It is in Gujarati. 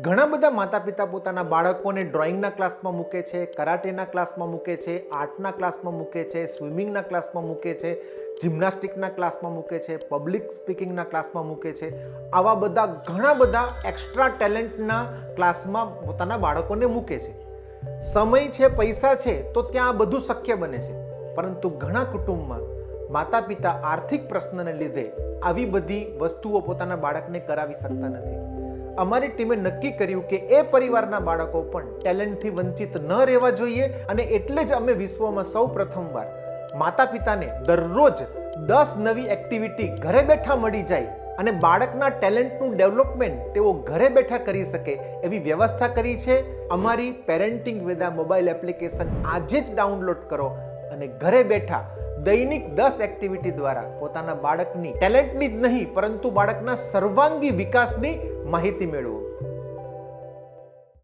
ઘણા બધા માતા પિતા પોતાના બાળકોને ડ્રોઈંગના ક્લાસમાં મૂકે છે, કરાટેના ક્લાસમાં મૂકે છે, આર્ટના ક્લાસમાં મૂકે છે, સ્વિમિંગના ક્લાસમાં મૂકે છે, જિમ્નાસ્ટિકના ક્લાસમાં મૂકે છે, પબ્લિક સ્પીકિંગના ક્લાસમાં મૂકે છે. આવા બધા ઘણા બધા એક્સ્ટ્રા ટેલેન્ટના ક્લાસમાં પોતાના બાળકોને મૂકે છે. સમય છે, પૈસા છે, તો ત્યાં આ બધું શક્ય બને છે. પરંતુ ઘણા કુટુંબમાં માતા પિતા આર્થિક પ્રશ્નને લીધે આવી બધી વસ્તુઓ પોતાના બાળકને કરાવી શકતા નથી. અમારી ટીમે નક્કી કર્યું કે એ પરિવારના બાળકો પણ ટેલેન્ટથી વંચિત ન રહેવા જોઈએ અને એટલે જ અમે વિશ્વમાં સૌ પ્રથમવાર માતા પિતાને દરરોજ દસ નવી એક્ટિવિટી ઘરે બેઠા મળી જાય અને બાળકના ટેલેન્ટનું ડેવલપમેન્ટ તેઓ ઘરે બેઠા કરી શકે એવી વ્યવસ્થા કરી છે. અમારી પેરેન્ટિંગ વેદા મોબાઈલ એપ્લિકેશન આજે જ ડાઉનલોડ કરો અને ઘરે બેઠા દૈનિક દસ એક્ટિવિટી દ્વારા પોતાના બાળકની ટેલેન્ટની જ નહીં, પરંતુ બાળકના સર્વાંગી વિકાસની માહિતી મેળવો.